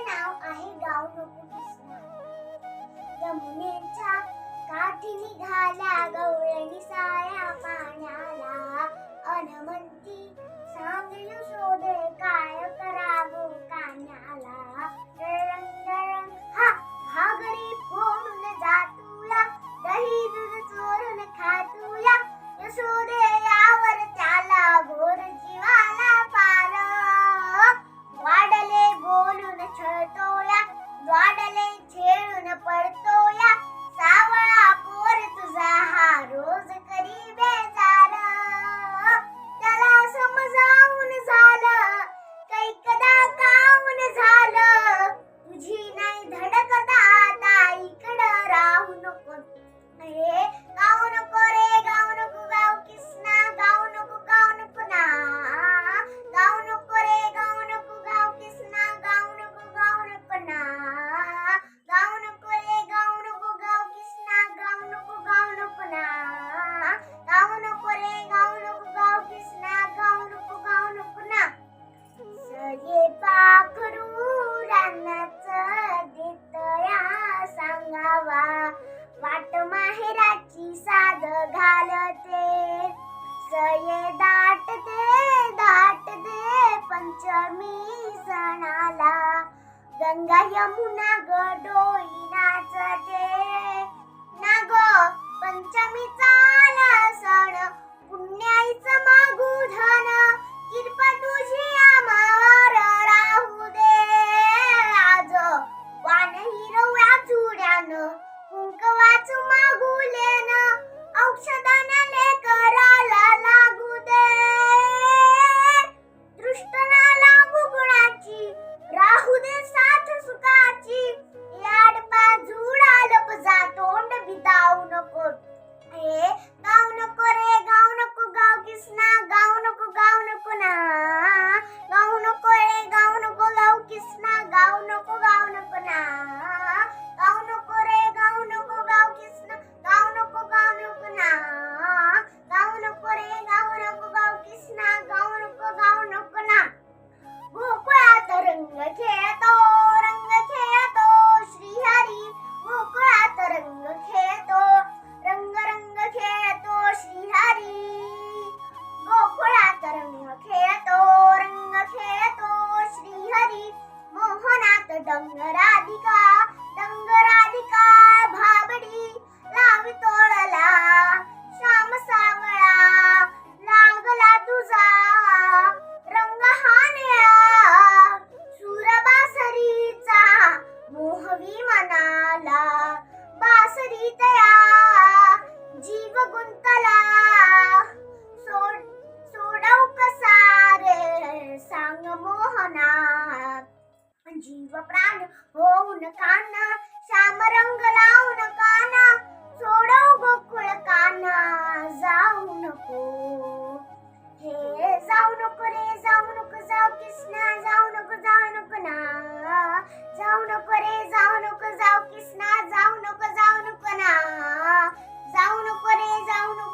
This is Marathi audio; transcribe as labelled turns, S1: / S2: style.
S1: नाव आहे गाव नको यमुनेच्या काठी निघाल्या गवळणी साया पाण्याला अनमंती. जे पाखरू रानाच देतया सांगावा. वाट माहेराची साध घालते. सये दाट दे दाट दे पंचमी सणाला गंगा यमुना गडोई नाचते. ना ग पंचमीचा हात दंग राधिका दंग राधिका भाबडी लावी तोळला जीव प्राण होऊन कान्हा श्याम रंग लावून कान्हा सोडव गोकुळ कान्हा जाऊ नको. हे जाऊ नको रे जाऊ नको जाऊ कृष्णा जाऊ नको जाऊ नको ना. जाऊ नको रे जाऊ नको जाऊ कृष्णा जाऊ नको जाऊ नको ना. जाऊ नको रे जाऊ नको